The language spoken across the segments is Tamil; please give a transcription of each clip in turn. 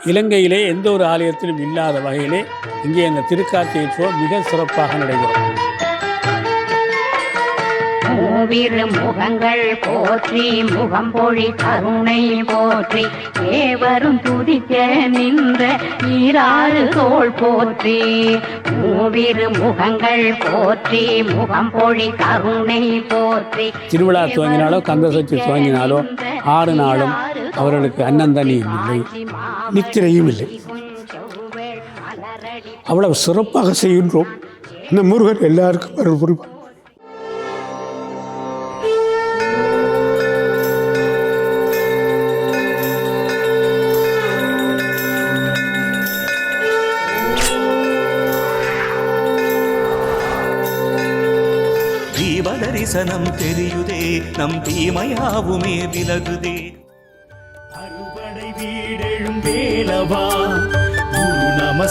இலங்கையிலே எந்த ஒரு ஆலயத்திலும் இல்லாத வகையிலே இங்கே இந்த திருக்கார்த்திகை உற்சவம் மிக சிறப்பாக நடைபெறும். மூவிரு முகங்கள் போற்றி முகம்பொழி கருணை போற்றி ஏவரும் துதிக்க நின்ற ஈராறு தோள் போற்றி. மூவிரு முகங்கள் போற்றி முகம்பொழி கருணை போற்றி திருவிழா துவங்கினாலோ கந்த சக்தி துவங்கினாலோ ஆறு நாளும் அவர்களுக்கு அன்னந்தனியும் இல்லை நித்திரையும் இல்லை அவ்வளவு சிறப்பாக செய்கின்றோம் இந்த முருகன் எல்லாருக்கும் அருள் புரிவார் ஜீவ தரிசனம் தெரியுதே நம் தீமையாவுமே விலகுதே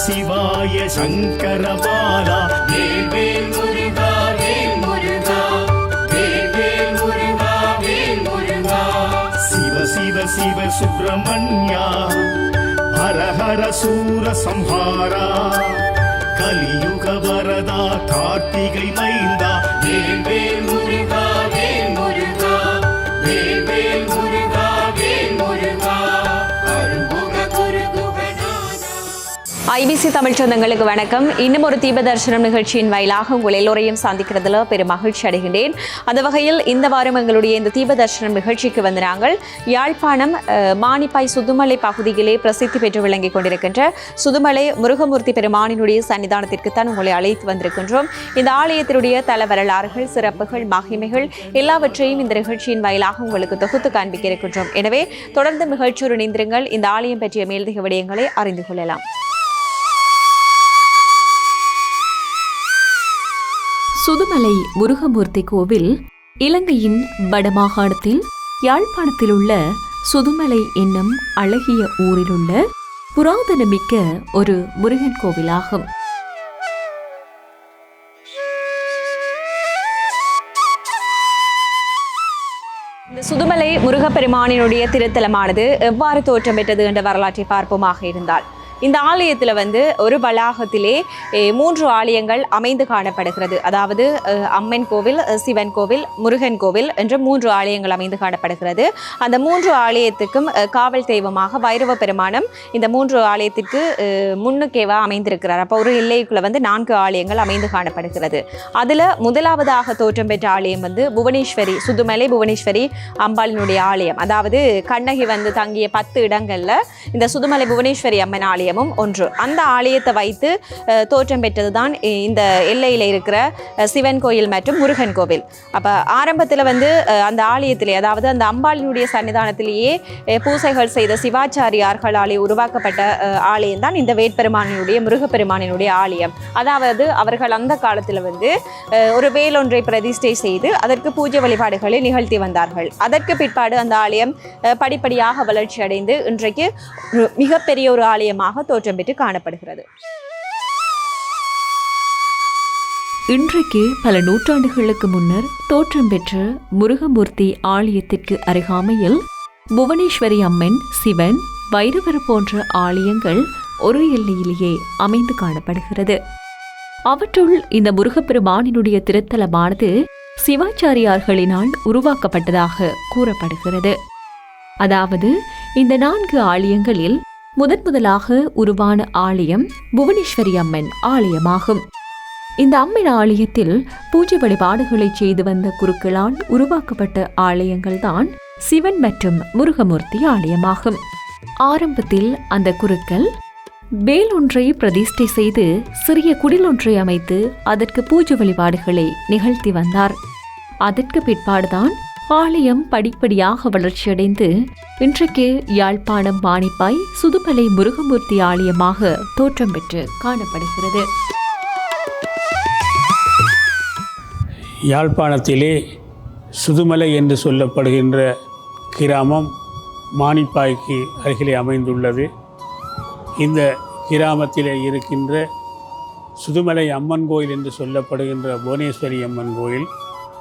சிவாய சங்கரபாலா வேல்வேல் முருகா வேல் முருகா. வேல்வேல் முருகா வேல் முருகா. சிவ சிவ சிவ சுப்பிரமணியா. ஹர ஹர சூர சம்ஹாரா. கலியுக வரதா கார்த்திகை மைந்தா. வேல்வேல் ஏபிசி தமிழ் சொந்தங்களுக்கு வணக்கம். இன்னும் ஒரு தீப தரிசனம் நிகழ்ச்சியின் வாயிலாக உங்கள் எல்லோரையும் சந்திக்கிறதுல பெரும் மகிழ்ச்சி அடைகின்றேன். அந்த வகையில் இந்த வாரம் எங்களுடைய இந்த தீப தரிசனம் நிகழ்ச்சிக்கு வந்து நாங்கள் யாழ்ப்பாணம் அஹ், மானிப்பாய் சுதுமலை பகுதியிலே பிரசித்தி பெற்று விளங்கிக் கொண்டிருக்கின்ற சுதுமலை முருகமூர்த்தி பெருமானினுடைய சன்னிதானத்திற்கு தான் உங்களை அழைத்து வந்திருக்கின்றோம். இந்த ஆலயத்தினுடைய தல வரலாறுகள் சிறப்புகள் மகிமைகள் எல்லாவற்றையும் இந்த நிகழ்ச்சியின் வாயிலாக உங்களுக்கு தொகுத்து காண்பிக்க இருக்கின்றோம். எனவே தொடர்ந்து நிகழ்ச்சியோடு இணைந்திருங்கள் இந்த ஆலயம் பற்றிய மேலதிக விடயங்களை அறிந்து கொள்ளலாம். சுதுமலை முருகமூர்த்தி கோவில் இலங்கையின் வடமாகாணத்தில் யாழ்ப்பாணத்தில் உள்ள சுதுமலை என்னும் அழகிய ஊரில் உள்ள புராதனமிக்க ஒரு முருகன் கோவிலாகும். சுதுமலை முருகப்பெருமானினுடைய திருத்தலமானது எவ்வாறு தோற்றம் பெற்றது என்ற வரலாற்றை பார்ப்போமாக இருந்தால் இந்த ஆலயத்தில் வந்து ஒரு வளாகத்திலே மூன்று ஆலயங்கள் அமைந்து காணப்படுகிறது. அதாவது அம்மன் கோவில் சிவன் கோவில் முருகன் கோவில் என்ற மூன்று ஆலயங்கள் அமைந்து காணப்படுகிறது. அந்த மூன்று ஆலயத்துக்கும் காவல் தெய்வமாக வைரவ பெருமானம் இந்த மூன்று ஆலயத்திற்கு முன்னுக்கேவா அமைந்திருக்கிறார். அப்போ ஒரு எல்லைக்குள்ள வந்து நான்கு ஆலயங்கள் அமைந்து காணப்படுகிறது. அதில் முதலாவதாக தோற்றம் பெற்ற ஆலயம் வந்து புவனேஸ்வரி சுதுமலை புவனேஸ்வரி அம்பாளினுடைய ஆலயம். அதாவது கண்ணகி வந்து தங்கிய பத்து இடங்களில் இந்த சுதுமலை புவனேஸ்வரி அம்மன் ஆலயம் ஆலயமும் ஒன்று. அந்த ஆலயத்தை வைத்து தோற்றம் பெற்றது தான் இந்த எல்லையில் இருக்கிற சிவன் கோயில் மற்றும் முருகன் கோவில். அப்போ ஆரம்பத்தில் வந்து அந்த ஆலயத்திலே அதாவது அந்த அம்பாளினுடைய சன்னிதானத்திலேயே பூசைகள் செய்த சிவாச்சாரியார்களாலே உருவாக்கப்பட்ட ஆலயம் தான் இந்த வேட்பெருமானினுடைய முருகப்பெருமானினுடைய ஆலயம். அதாவது அவர்கள் அந்த காலத்தில் வந்து ஒரு வேலொன்றை பிரதிஷ்டை செய்து அதற்கு பூஜை வழிபாடுகளை நிகழ்த்தி வந்தார்கள். அதற்கு பிற்பாடு அந்த ஆலயம் படிப்படியாக வளர்ச்சி அடைந்து இன்றைக்கு மிகப்பெரிய ஒரு ஆலயமாக தோற்றம் பெற்று காணப்படுகிறது. இன்றைக்கு பல நூற்றாண்டுகளுக்கு முன்னர் தோற்றம் பெற்ற முருகமூர்த்தி ஆலயத்திற்கு அருகாமையில் புவனேஸ்வரி அம்மன் சிவன் வைரவர் போன்ற ஆலயங்கள் ஒரு எல்லையிலேயே அமைந்து காணப்படுகிறது. அவற்றுள் இந்த முருகப்பெருமானினுடைய திருத்தலமானது சிவாச்சாரியார்களினால் உருவாக்கப்பட்டதாக கூறப்படுகிறது. அதாவது இந்த நான்கு ஆலயங்களில் முதன் முதலாக உருவான ஆலயம் புவனேஸ்வரி அம்மன் ஆலயமாகும். இந்த அம்மன் ஆலயத்தில் பூஜை வழிபாடுகளை செய்து வந்த குருக்களால் உருவாக்கப்பட்ட ஆலயங்கள்தான் சிவன் மற்றும் முருகமூர்த்தி ஆலயமாகும். ஆரம்பத்தில் அந்த குருக்கள் வேல் ஒன்றை பிரதிஷ்டை செய்து சிறிய குடில் ஒன்றை அமைத்து அதற்கு பூஜை வழிபாடுகளை நிகழ்த்தி வந்தார். அதற்கு பிற்பாடுதான் ஆலயம் படிப்படியாக வளர்ச்சியடைந்து இன்றைக்கு யாழ்ப்பாணம் வாணிப்பாய் சுதுமலை முருகமூர்த்தி ஆலயமாக தோற்றம் பெற்று காணப்படுகிறது. யாழ்ப்பாணத்திலே சுதுமலை என்று சொல்லப்படுகின்ற கிராமம் மானிப்பாய்க்கு அருகிலே அமைந்துள்ளது. இந்த கிராமத்திலே இருக்கின்ற சுதுமலை அம்மன் கோயில் என்று சொல்லப்படுகின்ற புவனேஸ்வரி அம்மன் கோயில்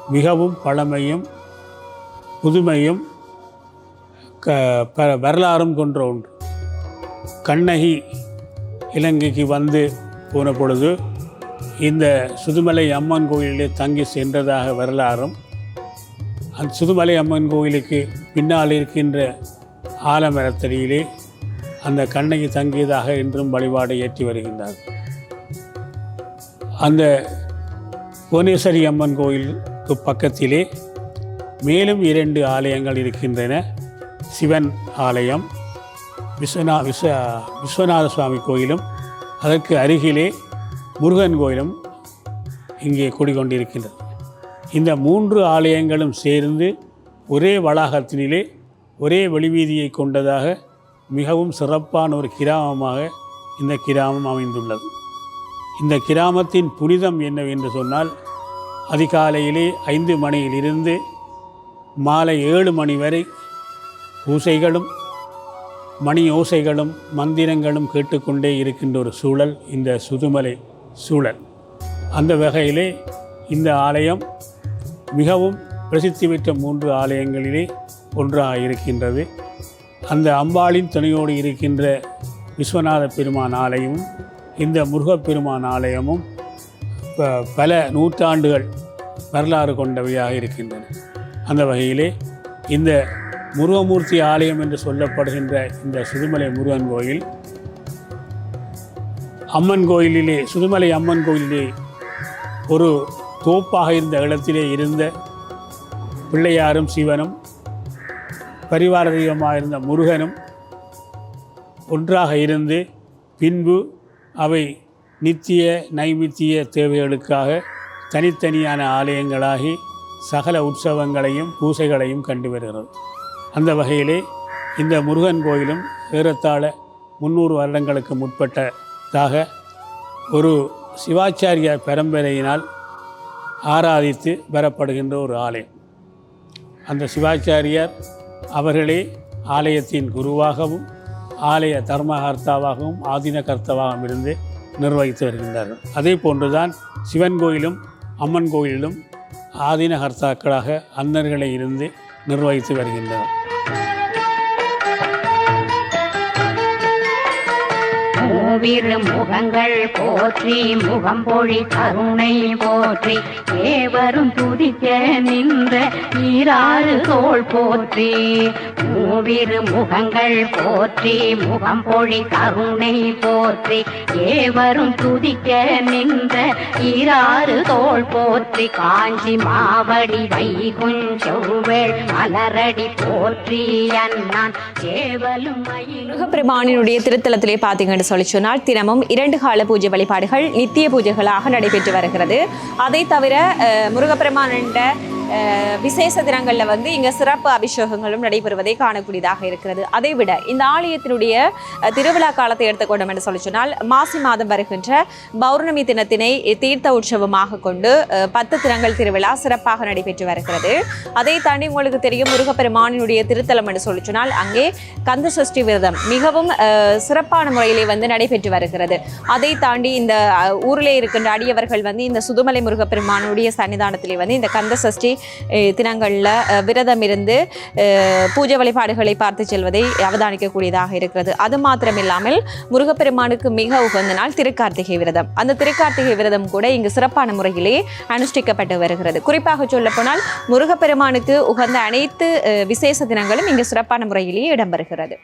மிகவும் பழமையும் புதுமையும் க ப வரலாறும் கொன்ற ஒன்று. கண்ணகி இலங்கைக்கு வந்து போன பொழுது இந்த சுதுமலை அம்மன் கோயிலே தங்கி சென்றதாக வரலாறும் அந்த சுதுமலை அம்மன் கோயிலுக்கு பின்னால் இருக்கின்ற ஆலமரத்தடியிலே அந்த கண்ணகி தங்கியதாக இன்றும் வழிபாடு ஏற்றி வருகின்றார். அந்த புவனேஸ்வரி அம்மன் கோயிலுக்கு பக்கத்திலே மேலும் இரண்டு ஆலயங்கள் இருக்கின்றன. சிவன் ஆலயம் விஸ்வநா விஸ்வ விஸ்வநாத சுவாமி கோயிலும் அதற்கு அருகிலே முருகன் கோயிலும் இங்கே குடிகொண்டிருக்கின்றது. இந்த மூன்று ஆலயங்களும் சேர்ந்து ஒரே வளாகத்தினிலே ஒரே வெளிவீதியை கொண்டதாக மிகவும் சிறப்பான ஒரு கிராமமாக இந்த கிராமம் அமைந்துள்ளது. இந்த கிராமத்தின் புனிதம் என்னவென்று சொன்னால் அதிகாலையிலே ஐந்து மணியிலிருந்து மாலை ஏழு மணி வரை பூசைகளும் மணி ஓசைகளும் மந்திரங்களும் கேட்டுக்கொண்டே இருக்கின்ற ஒரு சூழல் இந்த சுதுமலை சூழல். அந்த வகையிலே இந்த ஆலயம் மிகவும் பிரசித்தி பெற்ற மூன்று ஆலயங்களிலே ஒன்றாக இருக்கின்றது அந்த அம்பாளின் துணையோடு இருக்கின்ற விஸ்வநாத பெருமான் ஆலயமும் இந்த முருகப்பெருமான் ஆலயமும் ப- பல நூற்றாண்டுகள் வரலாறு கொண்டவையாக இருக்கின்றன. அந்த வகையிலே இந்த முருகமூர்த்தி ஆலயம் என்று சொல்லப்படுகின்ற இந்த சுதுமலை முருகன் கோயில் அம்மன் கோயிலிலே சுதுமலை அம்மன் கோயிலிலே ஒரு தோப்பாக இருந்த இடத்திலே இருந்த பிள்ளையாரும் சிவனும் பரிவார தெய்வமாக இருந்த முருகனும் ஒன்றாக இருந்து பின்பு அவை நித்திய நைமித்திய தேவைகளுக்காக தனித்தனியான ஆலயங்களாகி சகல உற்சவங்களையும் பூசைகளையும் கண்டு வருகிறது. அந்த வகையிலே இந்த முருகன் கோயிலும் ஏறத்தாழ முந்நூறு வருடங்களுக்கு முற்பட்டதாக ஒரு சிவாச்சாரிய பரம்பரையினால் ஆராதித்து பெறப்படுகின்ற ஒரு ஆலயம். அந்த சிவாச்சாரியார் அவர்களே ஆலயத்தின் குருவாகவும் ஆலய தர்மகர்த்தாவாகவும் ஆதீன கர்த்தாவாகவும் இருந்து நிர்வகித்து வருகின்றார்கள். அதே போன்றுதான் சிவன் கோயிலும் அம்மன் கோயிலிலும் ஆதீனகர்த்தாக்களாக அன்னர்களை இருந்து நிர்வகித்து வருகின்றனர். மூவிரு முகங்கள் போற்றி முகம்பொழி கருணை போற்றி. ஏவரும் துதிக்க நின்ற ஈராறு தோல் போற்றி. மூவிரு முகங்கள் போற்றி முகம்பொழி கருணை போற்றி. ஏவரும் துதிக்க நின்ற ஈராறு தோல் போற்றி. காஞ்சி மாவடி வைகுஞ்செவ்வேள் மலரடி போற்றி அண்ணான். சேவலும் மயில் முருகப்பெருமானினுடைய திருத்தலத்திலே பார்த்தீங்கன்னு சொல்லி சொன்னால் தினமும் இரண்டு கால பூஜை வழிபாடுகள் நித்திய பூஜைகளாக நடைபெற்று வருகிறது. அதை தவிர முருகப்பெருமானண்ட விசேஷ தினங்களில் வந்து இங்கே சிறப்பு அபிஷேகங்களும் நடைபெறுவதை காணக்கூடியதாக இருக்கிறது. அதை விட இந்த ஆலயத்தினுடைய திருவிழா காலத்தை எடுத்துக்கொண்டோம் என்று சொல்லி சொன்னால் மாசி மாதம் வருகின்ற பௌர்ணமி தினத்தினை தீர்த்த உற்சவமாக கொண்டு பத்து தினங்கள் திருவிழா சிறப்பாக நடைபெற்று வருகிறது. அதை தாண்டி உங்களுக்கு தெரியும் முருகப்பெருமானினுடைய திருத்தலம் என்று சொல்லி சொன்னால் அங்கே கந்த சஷ்டி விரதம் மிகவும் சிறப்பான முறையிலே வந்து நடைபெற்று வருகிறது. அதை தாண்டி இந்த ஊரிலே இருக்கின்ற அடியவர்கள் வந்து இந்த சுதுமலை முருகப்பெருமானுடைய சன்னிதானத்திலே வந்து இந்த கந்த சஷ்டி தினங்களில் விரதம் இருந்து பூஜை வழிபாடுகளை பார்த்து செல்வதை அவதானிக்கக்கூடியதாக இருக்கிறது. அது மாத்திரமில்லாமல் முருகப்பெருமானுக்கு மிக உகந்த நாள் திருக்கார்த்திகை விரதம். அந்த திருக்கார்த்திகை விரதம் கூட இங்கு சிறப்பான முறையிலே அனுஷ்டிக்கப்பட்டு வருகிறது. குறிப்பாக சொல்லப்போனால் முருகப்பெருமானுக்கு உகந்த அனைத்து விசேஷ தினங்களும் இங்கு சிறப்பான முறையிலேயே இடம்பெறுகிறது.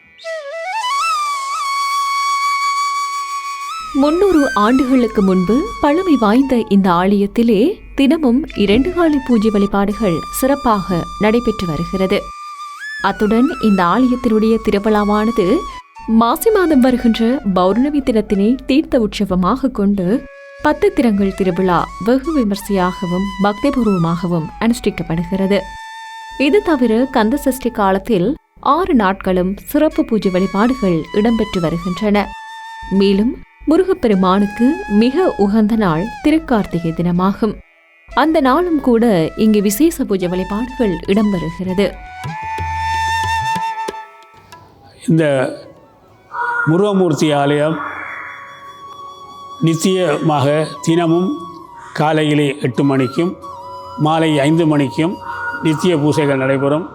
முன்னூறு ஆண்டுகளுக்கு முன்பு பழமை வாய்ந்த இந்த ஆலயத்திலே தினமும் இரண்டு காலை பூஜை வழிபாடுகள் சிறப்பாக நடைபெற்று வருகிறது. அத்துடன் இந்த ஆலயத்தினுடைய திருவிழாவானது மாசி மாதம் வருகின்ற பௌர்ணமி தினத்தினை தீர்த்த உற்சவமாக கொண்டு பத்து திறங்கள் திருவிழா வெகு விமர்சையாகவும் பக்திபூர்வமாகவும் அனுஷ்டிக்கப்படுகிறது. இது தவிர கந்த சஷ்டி காலத்தில் ஆறு நாட்களும் சிறப்பு பூஜை வழிபாடுகள் இடம்பெற்று வருகின்றன. மேலும் முருகப்பெருமானுக்கு மிக உகந்த நாள் திருக்கார்த்திகை தினமாகும். அந்த நாளும் கூட இங்கு விசேஷ பூஜை வழிபாடுகள் இடம்பெறுகிறது இந்த முருகமூர்த்தி ஆலயம் நித்தியமாக தினமும் காலையிலே எட்டு மணிக்கும் மாலை ஐந்து மணிக்கும் நித்திய பூசைகள் நடைபெறும்.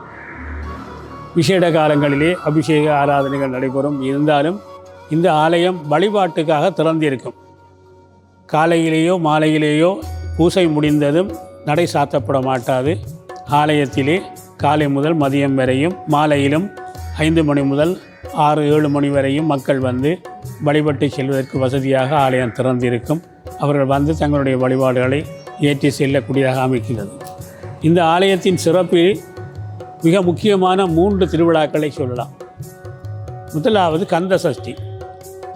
விசேட காலங்களிலே அபிஷேக ஆராதனைகள் நடைபெறும். இருந்தாலும் இந்த ஆலயம் வழிபாட்டுக்காக திறந்திருக்கும். காலையிலேயோ மாலையிலேயோ பூசை முடிந்ததும் நடை சாத்தப்பட மாட்டாது ஆலயத்திலே காலை முதல் மதியம் வரையும் மாலையிலும் ஐந்து மணி முதல் ஆறு ஏழு மணி வரையும் மக்கள் வந்து வழிபட்டு செல்வதற்கு வசதியாக ஆலயம் திறந்திருக்கும். அவர்கள் வந்து தங்களுடைய வழிபாடுகளை ஏற்றி செல்லக்கூடியதாக அமைக்கின்றது. இந்த ஆலயத்தின் சிறப்பில் மிக முக்கியமான மூன்று திருவிழாக்களை சொல்லலாம். முதலாவது கந்த சஷ்டி.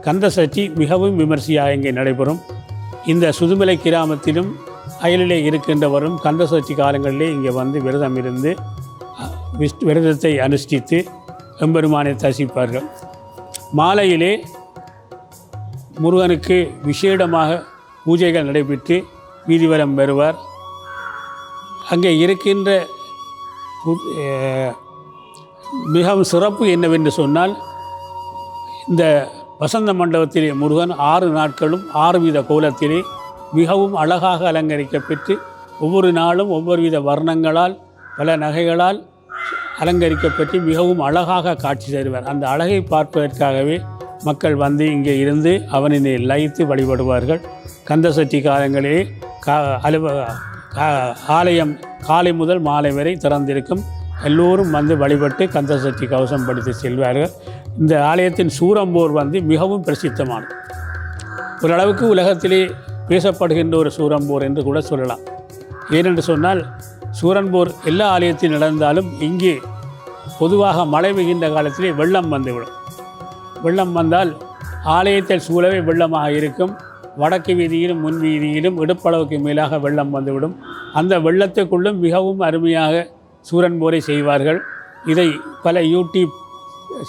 கந்த சஷ்டி மிகவும் விமர்சையாக இங்கே நடைபெறும். இந்த சுதுமலை கிராமத்திலும் அயலிலே இருக்கின்றவரும் கந்த சஷ்டி காலங்களிலே இங்கே வந்து விரதம் இருந்து விரதத்தை அனுஷ்டித்து எம்பெருமானை தரிசிப்பார்கள். மாலையிலே முருகனுக்கு விசேடமாக பூஜைகள் நடைபெற்று வீதிவலம் பெறுவார் அங்கே இருக்கின்ற மிகவும் சிறப்பு என்னவென்று சொன்னால் இந்த வசந்த மண்டபத்திலே முருகன் ஆறு நாட்களும் ஆறு வித கோலத்திலே மிகவும் அழகாக அலங்கரிக்கப்பெற்று ஒவ்வொரு நாளும் ஒவ்வொரு வித வர்ணங்களால் பல நகைகளால் அலங்கரிக்கப்பட்டு மிகவும் அழகாக காட்சி தருவார். அந்த அழகை பார்ப்பதற்காகவே மக்கள் வந்து இங்கே இருந்து அவனினை லயித்து வழிபடுவார்கள். கந்தசட்டி காலங்களிலே கா அலுவ கா- ஆலயம் காலை முதல் மாலை வரை திறந்திருக்கும். எல்லோரும் வந்து வழிபட்டு கந்தசட்டி கவசம் படித்து செல்வார்கள். இந்த ஆலயத்தின் சூரம்போர் வந்து மிகவும் பிரசித்தமானது. ஓரளவுக்கு உலகத்திலே பேசப்படுகின்ற ஒரு சூரம்போர் என்று கூட சொல்லலாம். ஏனென்று சொன்னால் சூரன்போர் எல்லா ஆலயத்தில் நடந்தாலும் இங்கே பொதுவாக மழை பெய்கின்ற காலத்திலே வெள்ளம் வந்துவிடும். வெள்ளம் வந்தால் ஆலயத்தில் சூழவே வெள்ளமாக இருக்கும். வடக்கு வீதியிலும் முன் வீதியிலும் இடுப்பளவுக்கு மேலாக வெள்ளம் வந்துவிடும். அந்த வெள்ளத்துக்குள்ளும் மிகவும் அருமையாக சூரன்போரை செய்வார்கள். இதை பல யூடியூப்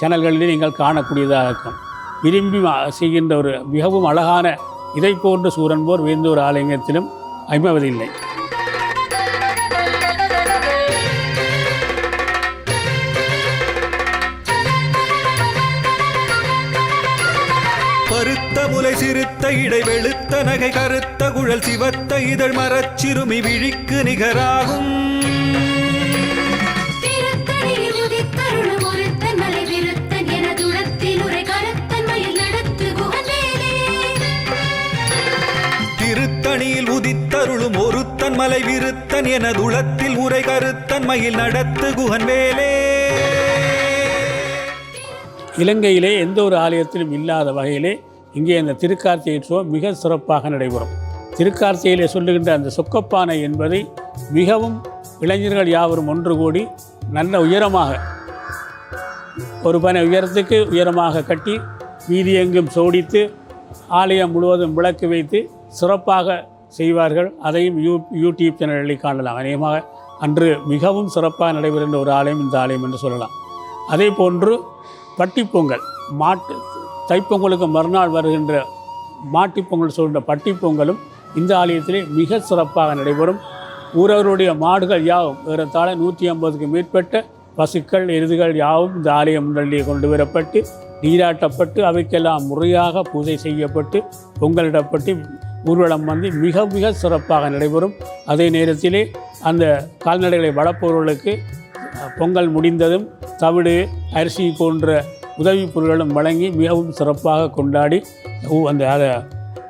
சேனல்களிலே நீங்கள் காணக்கூடியதாக இருக்கும். விரும்பி செய்கின்ற ஒரு மிகவும் அழகான இதை போன்ற சூரன் போர் வேந்தூர் ஆலயத்திலும் அமைவதில்லை. பருத்த முலை சிறுத்த இடை வெளுத்த நகை கருத்த குழல் சிவத்த இதழ் மரச்சிறுமி விழிக்கு நிகராகும். ஒருத்தன் மலை விருத்தன் எனதுளத்தில் உரை கருத்தன் மயில் நடத்து குகன் வேலே இலங்கையிலே எந்த ஒரு ஆலயத்திலும் இல்லாத வகையிலே இங்கே அந்த திருக்கார்த்திகை உற்சவம் மிக சிறப்பாக நடைபெறும். திருக்கார்த்திகையிலே சொல்லுகின்ற அந்த சொக்கப்பானை என்பதை மிகவும் இளைஞர்கள் யாவரும் ஒன்று கூடி நல்ல உயரமாக ஒரு பனை உயரத்துக்கு உயரமாக கட்டி வீதி எங்கும் சோடித்து ஆலயம் முழுவதும் விளக்கு வைத்து சிறப்பாக செய்வார்கள். அதையும் யூ யூடியூப் சேனல்களில் காணலாம். அநேகமாக அன்று மிகவும் சிறப்பாக நடைபெறுகின்ற ஒரு ஆலயம் இந்த ஆலயம் என்று சொல்லலாம். அதே போன்று பட்டிப்பொங்கல் மாட்டு தைப்பொங்கலுக்கு மறுநாள் வருகின்ற மாட்டுப்பொங்கல் சொல்கின்ற பட்டிப்பொங்கலும் இந்த ஆலயத்திலே மிக சிறப்பாக நடைபெறும். ஊரவருடைய மாடுகள் யாவும் ஏறத்தாழ நூற்றி ஐம்பதுக்கு மேற்பட்ட பசுக்கள் எருதுகள் யாவும் இந்த ஆலயம் முன்னே கொண்டு வரப்பட்டு நீராட்டப்பட்டு அவைக்கெல்லாம் முறையாக பூஜை செய்யப்பட்டு பொங்கலிடப்பட்டு ஊர்வலம் வந்து மிக மிக சிறப்பாக நடைபெறும். அதே நேரத்திலே அந்த கால்நடைகளை வளர்ப்பவர்களுக்கு பொங்கல் முடிந்ததும் தவிடு அரிசி போன்ற உதவிப் பொருட்களும் வழங்கி மிகவும் சிறப்பாக கொண்டாடி ஊ- அந்த அதை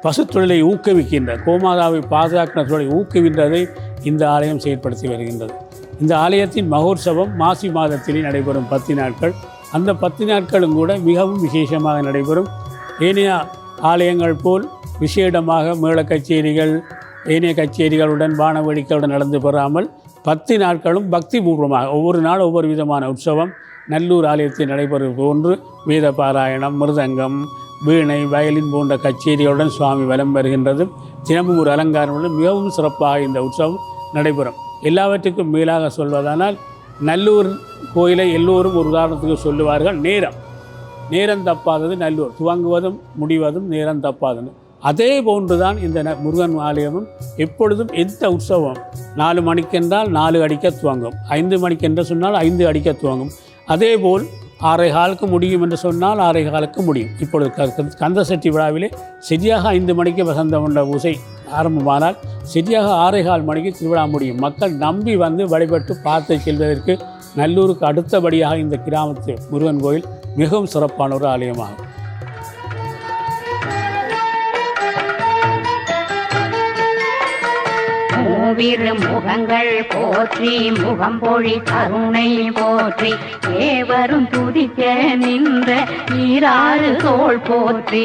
பசுத்தொழிலை ஊக்குவிக்கின்ற கோமாதாவை பாதுகாக்கிற தொழிலை ஊக்குவின்றதை இந்த ஆலயம் செயற்படுத்தி வருகின்றது. இந்த ஆலயத்தின் மகோற்சவம் மாசி மாதத்திலே நடைபெறும் பத்து நாட்கள். அந்த பத்து நாட்களும் கூட மிகவும் விசேஷமாக நடைபெறும். ஏனைய ஆலயங்கள் போல் விசேடமாக மேள கச்சேரிகள் ஏனைய கச்சேரிகளுடன் வானவேடிக்கையுடன் நடந்து பெறாமல் பத்து நாட்களும் பக்தி பூர்வமாக ஒவ்வொரு நாள் ஒவ்வொரு விதமான உற்சவம் நல்லூர் ஆலயத்தில் நடைபெறுவது போன்று வேத பாராயணம் மிருதங்கம் வீணை வயலின் போன்ற கச்சேரிகளுடன் சுவாமி வலம் வருகின்றது தினமும் ஒரு அலங்காரமுடன் மிகவும் சிறப்பாக இந்த உற்சவம் நடைபெறும். எல்லாவற்றுக்கும் மேலாக சொல்வதானால் நல்லூர் கோயிலை எல்லோரும் ஒரு உதாரணத்துக்கு சொல்லுவார்கள் நேரம். நேரம் தப்பாதது நல்லூர். துவங்குவதும் முடிவதும் நேரம் தப்பாதுன்னு அதே போன்றுதான் இந்த ந- முருகன் ஆலயமும் எப்பொழுதும் எந்த உற்சவம்? நாலு மணிக்கென்றால் நாலு அடிக்க துவங்கும். ஐந்து மணிக்கென்று சொன்னால் ஐந்து அடிக்க துவங்கும். அதேபோல் ஆறரை காலுக்கு முடியும் என்று சொன்னால் ஆறரை காலுக்கு முடியும். இப்பொழுது க- கந்தசட்டி கந்த விழாவிலே சரியாக ஐந்து மணிக்கு வசந்த கொண்ட உசை ஆரம்பமானால் சரியாக ஆறரை கால் மணிக்கு திருவிழா முடியும். மக்கள் நம்பி வந்து வழிபட்டு பார்த்து செல்வதற்கு நல்லூருக்கு அடுத்தபடியாக இந்த கிராமத்து முருகன் கோயில் மிகவும் சிறப்பான ஒரு ஆலயமாகும். மூவிரு முகங்கள் போற்றி முகம் பொழி கருணை போற்றி ஏவரும் துதிக்க நின்ற ஈராறு தோள் போற்றி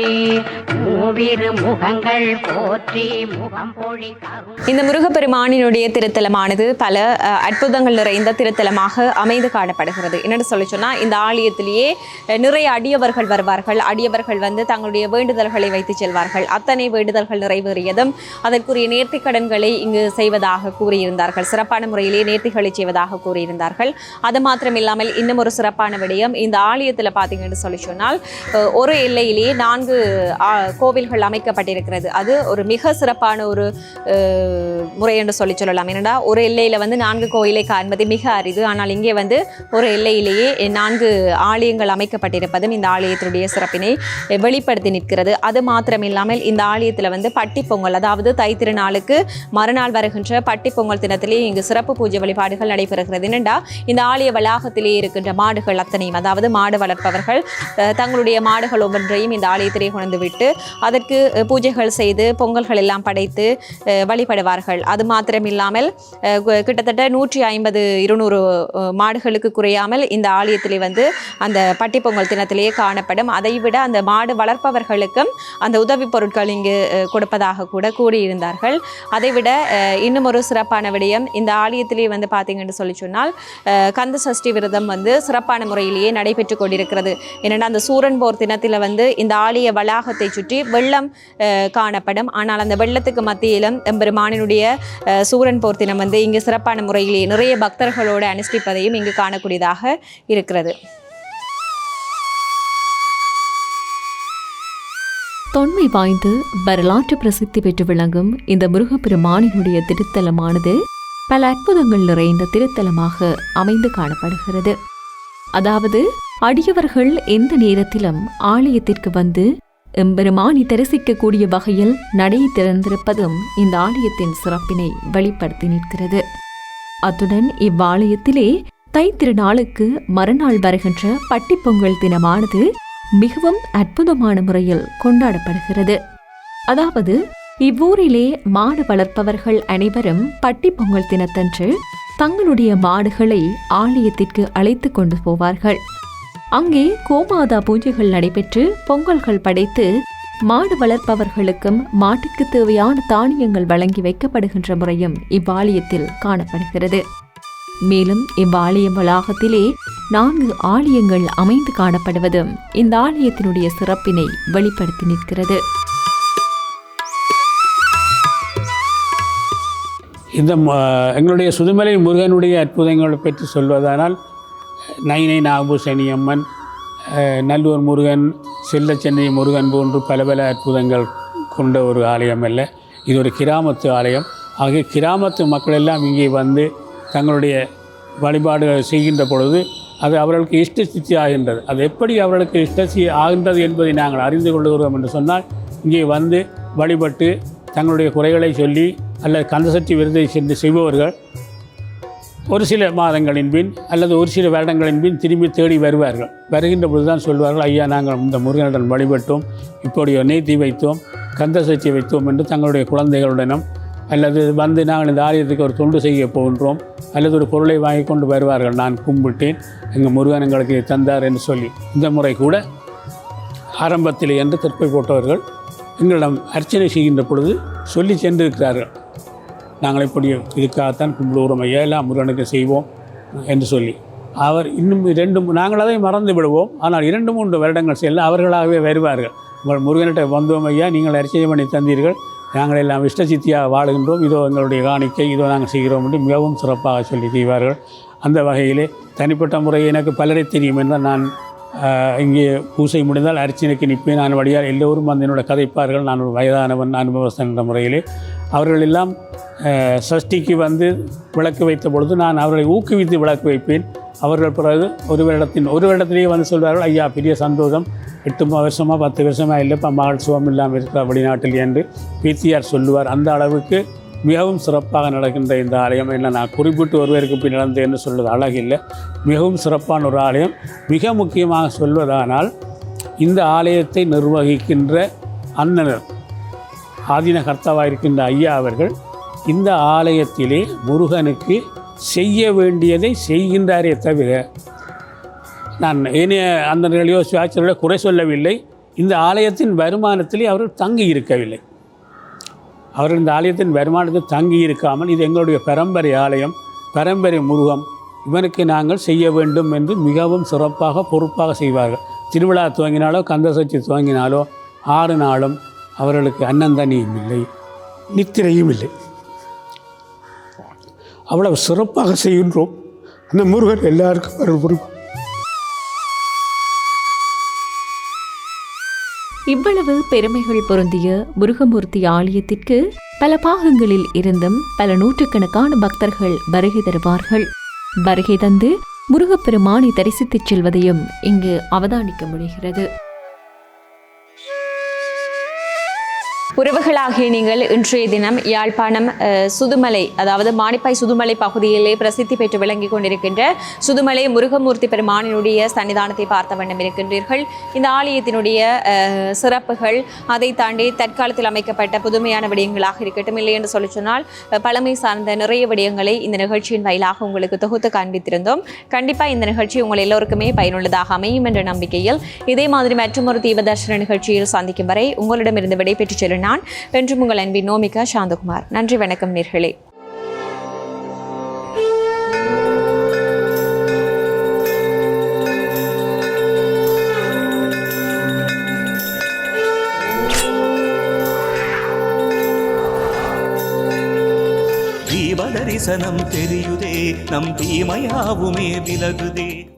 மூவிரு முகங்கள் போற்றி முகம்பொழி கருணை இந்த முருகப்பெருமானினுடைய திருத்தலமானது பல அற்புதங்கள் நிறைந்த திருத்தலமாக அமைந்து காணப்படுகிறது. என்னென்னு சொல்லி சொன்னால் இந்த ஆலயத்திலேயே நிறைய அடியவர்கள் வருவார்கள். அடியவர்கள் வந்து தங்களுடைய வேண்டுதல்களை வைத்து செல்வார்கள். அத்தனை வேண்டுதல்கள் நிறைவேறியதும் அதற்குரிய நேர்த்திக் கடன்களை இங்கு செய்வதாக கூறியிருந்தார்கள். சிறப்பான முறையிலே நேர்த்திகளை செய்வதாக கூறியிருந்தார்கள். அது மாத்திரமில்லாமல் இன்னும் ஒரு சிறப்பான விடயம் இந்த ஆலயத்தில் பார்த்தீங்கன்னு சொல்லி சொன்னால் ஒரு எல்லையிலேயே நான்கு கோவில்கள் அமைக்கப்பட்டிருக்கிறது. அது ஒரு மிக சிறப்பான ஒரு முறை என்று சொல்லி சொல்லலாம். என்னடா ஒரு எல்லையில் வந்து நான்கு கோயிலை காண்பது மிக அரிது. ஆனால் இங்கே வந்து ஒரு எல்லையிலேயே நான்கு ஆலயங்கள் அமைக்கப்பட்டிருப்பதும் இந்த ஆலயத்தினுடைய சிறப்பினை வெளிப்படுத்தி நிற்கிறது. அது மாத்திரமில்லாமல் இந்த ஆலயத்தில் வந்து பட்டி பொங்கல் அதாவது தைத்திருநாளுக்கு மறுநாள் வருகின்ற பட்டி பொங்கல் தினத்திலே இங்கு சிறப்பு பூஜை வழிபாடுகள் நடைபெறுகிறது. என்னென்றா இந்த ஆலய வளாகத்திலே இருக்கின்ற மாடுகள் அத்தனையும் அதாவது மாடு வளர்ப்பவர்கள் தங்களுடைய மாடுகள் ஒவ்வொன்றையும் இந்த ஆலயத்திலே கொண்டு விட்டு அதற்கு பூஜைகள் செய்து பொங்கல்கள் எல்லாம் படைத்து வழிபடுவார்கள். அது மாத்திரமில்லாமல் கிட்டத்தட்ட நூற்றி ஐம்பது இருநூறு மாடுகளுக்கு குறையாமல் இந்த ஆலயத்திலே வந்து அந்த பட்டி பொங்கல் தினத்திலேயே காணப்படும். அதைவிட அந்த மாடு வளர்ப்பவர்களுக்கும் அந்த உதவி பொருட்கள் இங்கு கொடுப்பதாக கூட கூறியிருந்தார்கள். அதைவிட இன்னும் இன்னும் ஒரு சிறப்பான விடயம். இந்த ஆலயத்திலே வந்து பார்த்தீங்கன்னு சொல்லி சொன்னால் கந்த சஷ்டி விரதம் வந்து சிறப்பான முறையிலேயே நடைபெற்று கொண்டிருக்கிறது. என்னென்னா அந்த சூரன் போர் தினத்தில் வந்து இந்த ஆலய வளாகத்தை சுற்றி வெள்ளம் அஹ், காணப்படும். ஆனால் அந்த வெள்ளத்துக்கு மத்தியிலும் எம்பெருமானினுடைய அஹ், சூரன் போர் தினம் வந்து இங்கு சிறப்பான முறையிலேயே நிறைய பக்தர்களோடு அனுஷ்டிப்பதையும் இங்கு காணக்கூடியதாக இருக்கிறது. தொன்மை வாய்ந்து வரலாற்று பிரசித்தி பெற்று விளங்கும் இந்த முருகப்பெருமானினுடைய திருத்தலமானது பல அற்புதங்கள் நிறைந்த திருத்தலமாக அமைந்து காணப்படுகிறது. அதாவது அடியவர்கள் எந்த நேரத்திலும் ஆலயத்திற்கு வந்து எம்பெருமானி தரிசிக்கக்கூடிய வகையில் நடை திறந்திருப்பதும் இந்த ஆலயத்தின் சிறப்பினை வெளிப்படுத்தி நிற்கிறது. அத்துடன் இவ்வாலயத்திலே தை திருநாளுக்கு மறுநாள் வருகின்ற பட்டிப்பொங்கல் தினமானது மிகவும் அற்புதமான முறையில் கொண்டாடப்படுகிறது. அதாவது இவ்வூரிலே மாடு வளர்ப்பவர்கள் அனைவரும் பட்டி பொங்கல் தினத்தன்று தங்களுடைய மாடுகளை ஆலயத்திற்கு அழைத்து கொண்டு போவார்கள். அங்கே கோமாதா பூஜைகள் நடைபெற்று பொங்கல்கள் படைத்து மாடு வளர்ப்பவர்களுக்கும் மாட்டுக்கு தேவையான தானியங்கள் வழங்கி வைக்கப்படுகின்ற முறையும் இவ்வாலயத்தில் காணப்படுகிறது. மேலும் இவ்வாலயம் வளாகத்திலே நான்கு ஆலயங்கள் அமைந்து காணப்படுவதும் இந்த ஆலயத்தினுடைய சிறப்பினை வெளிப்படுத்தி நிற்கிறது. இந்த எங்களுடைய சுதுமலை முருகனுடைய அற்புதங்களை பற்றி சொல்வதானால் நைனை நாகபூசணி அம்மன் நல்லூர் முருகன் செல்லச்சென்னை முருகன் போன்று பல பல அற்புதங்கள் கொண்ட ஒரு ஆலயம் அல்ல. இது ஒரு கிராமத்து ஆலயம். ஆகிய கிராமத்து மக்கள் எல்லாம் இங்கே வந்து தங்களுடைய வழிபாடுகள் செய்கின்ற பொழுது அது அவர்களுக்கு இஷ்டசித்தி ஆகின்றது. அது எப்படி அவர்களுக்கு இஷ்டசி ஆகின்றது என்பதை நாங்கள் அறிந்து கொள்கிறோம் என்று சொன்னால் இங்கே வந்து வழிபட்டு தங்களுடைய குறைகளை சொல்லி அல்லது கந்தசக்தி விருதை சென்று செய்பவர்கள் ஒரு சில மாதங்களின் பின் அல்லது ஒரு சில வருடங்களின் பின் திரும்பி தேடி வருவார்கள். வருகின்ற பொழுது தான் சொல்வார்கள் ஐயா நாங்கள் இந்த முருகனிடம் வழிபட்டோம் இப்படி ஒரு நேர்த்தி வைத்தோம் கந்தசக்தி வைத்தோம் என்று தங்களுடைய குழந்தைகளுடனும் அல்லது வந்து நாங்கள் இந்த ஆலயத்துக்கு ஒரு தொண்டு செய்ய போகின்றோம் அல்லது ஒரு பொருளை வாங்கி கொண்டு வருவார்கள் நான் கும்பிட்டேன் எங்கள் முருகன் எங்களுக்கு தந்தார் என்று சொல்லி. இந்த முறை கூட ஆரம்பத்தில் என்று திருப்பை போட்டவர்கள் எங்களிடம் அர்ச்சனை செய்கின்ற பொழுது சொல்லி சென்றிருக்கிறார்கள். நாங்கள் இப்படி இதுக்காகத்தான் கும்பிடுவோம் ஐயா எல்லாம் முருகனுக்கு செய்வோம் என்று சொல்லி. அவர் இன்னும் இரண்டு நாங்கள் அதை மறந்து விடுவோம். ஆனால் இரண்டு மூன்று வருடங்கள் செல்ல அவர்களாகவே வருவார்கள். உங்கள் முருகன்கிட்ட வந்தோம் ஐயா நீங்கள் அர்ச்சனை பண்ணி தந்தீர்கள். நாங்கள் எல்லாம் இஷ்டசித்தியாக வாழுகின்றோம். இதோ எங்களுடைய காணிக்கை இதோ நாங்கள் செய்கிறோம் என்று மிகவும் சிறப்பாக சொல்லி செய்வார்கள். அந்த வகையிலே தனிப்பட்ட முறை எனக்கு பலரை தெரியும் என்றால் நான் இங்கே பூசை முடிந்தால் அர்ச்சனைக்கு நிற்பேன். நான் வழியால் எல்லோரும் வந்து என்னோட கதைப்பார்கள். நான் ஒரு வயதானவன் அனுபவஸ்தன் என்ற முறையிலே. அவர்கள் எல்லாம் சஷ்டிக்கு வந்து விளக்கு வைத்த பொழுது நான் அவர்களை ஊக்குவித்து விளக்கு வைப்பேன். அவர்கள் பிறகு ஒரு வருடத்தின் ஒரு வருடத்திலேயே வந்து சொல்வார்கள் ஐயா பெரிய சந்தோஷம். எட்டு வருஷமாக பத்து வருஷமாக இல்லை இப்போ மகள் சுகம் இல்லாமல் இருக்கிற வெளிநாட்டில் என்று பிசிஆர் சொல்லுவார். அந்த அளவுக்கு மிகவும் சிறப்பாக நடக்கின்ற இந்த ஆலயம். என்ன நான் குறிப்பிட்டு ஒருவருக்கு பின் நடந்தேன்னு சொல்வது அழகில்லை மிகவும் சிறப்பான ஒரு ஆலயம். மிக முக்கியமாக சொல்வதானால் இந்த ஆலயத்தை நிர்வகிக்கின்ற அண்ணனர் ஆதீன கர்த்தாவாக இருக்கின்ற ஐயா அவர்கள் இந்த ஆலயத்திலே முருகனுக்கு செய்ய வேண்டியதை செய்கின்றாரே தவிர நான் ஏனைய நிலையோ சுவாச்சர்களோ குறை சொல்லவில்லை. இந்த ஆலயத்தின் வருமானத்திலே அவர்கள் தங்கி இருக்கவில்லை. அவர்கள் இந்த ஆலயத்தின் வருமானத்தில் தங்கி இருக்காமல் இது எங்களுடைய பரம்பரை ஆலயம் பரம்பரை முருகம் இவனுக்கு நாங்கள் செய்ய வேண்டும் என்று மிகவும் சிறப்பாக பொறுப்பாக செய்வார்கள். திருவிழா துவங்கினாலோ கந்த சஷ்டி துவங்கினாலோ ஆறு நாளும் அவர்களுக்கு அன்னந்தனியும் இல்லை நித்திரையும் இல்லை. அவ்வளவு சிறப்பாக செய்கின்றோம். அந்த முருகன் எல்லாருக்கும் அருள் இவ்வளவு பெருமைகள் பொருந்திய முருகமூர்த்தி ஆலயத்திற்கு பல பாகங்களில் இருந்தும் பல நூற்றுக்கணக்கான பக்தர்கள் வருகை தருவார்கள். வருகை தந்து முருகப்பெருமானை தரிசித்துச் செல்வதையும் இங்கு அவதானிக்க முடிகிறது. உறவுகளாகிய நீங்கள் இன்றைய தினம் யாழ்ப்பாணம் சுதுமலை அதாவது மாணிப்பாய் சுதுமலை பகுதியிலே பிரசித்தி பெற்று விளங்கிக் கொண்டிருக்கின்ற சுதுமலை முருகமூர்த்தி பெருமானினுடைய சன்னிதானத்தை பார்த்த வண்ணம் இருக்கின்றீர்கள். இந்த ஆலயத்தினுடைய சிறப்புகள் அதை தாண்டி தற்காலத்தில் அமைக்கப்பட்ட புதுமையான விடயங்களாக இருக்கட்டும். இல்லை என்று சொல்லி சொன்னால் பழமை சார்ந்த நிறைய விடயங்களை இந்த நிகழ்ச்சியின் வாயிலாக உங்களுக்கு தொகுத்து காண்பித்திருந்தோம். கண்டிப்பாக இந்த நிகழ்ச்சி உங்கள் எல்லோருக்குமே பயனுள்ளதாக அமையும் என்ற நம்பிக்கையில் இதே மாதிரி மற்றொரு தீபதர்ஷன நிகழ்ச்சியில் சந்திக்கும் வரை உங்களிடமிருந்து விடைபெற்று செல்லும் நான் என்றும் உங்கள் அன்பின் நோமிகா சாந்தகுமார். நன்றி வணக்கம் நேர்களே. தீப தரிசனம் தெரியுதே நம் தீமையாவுமே விலகுதே.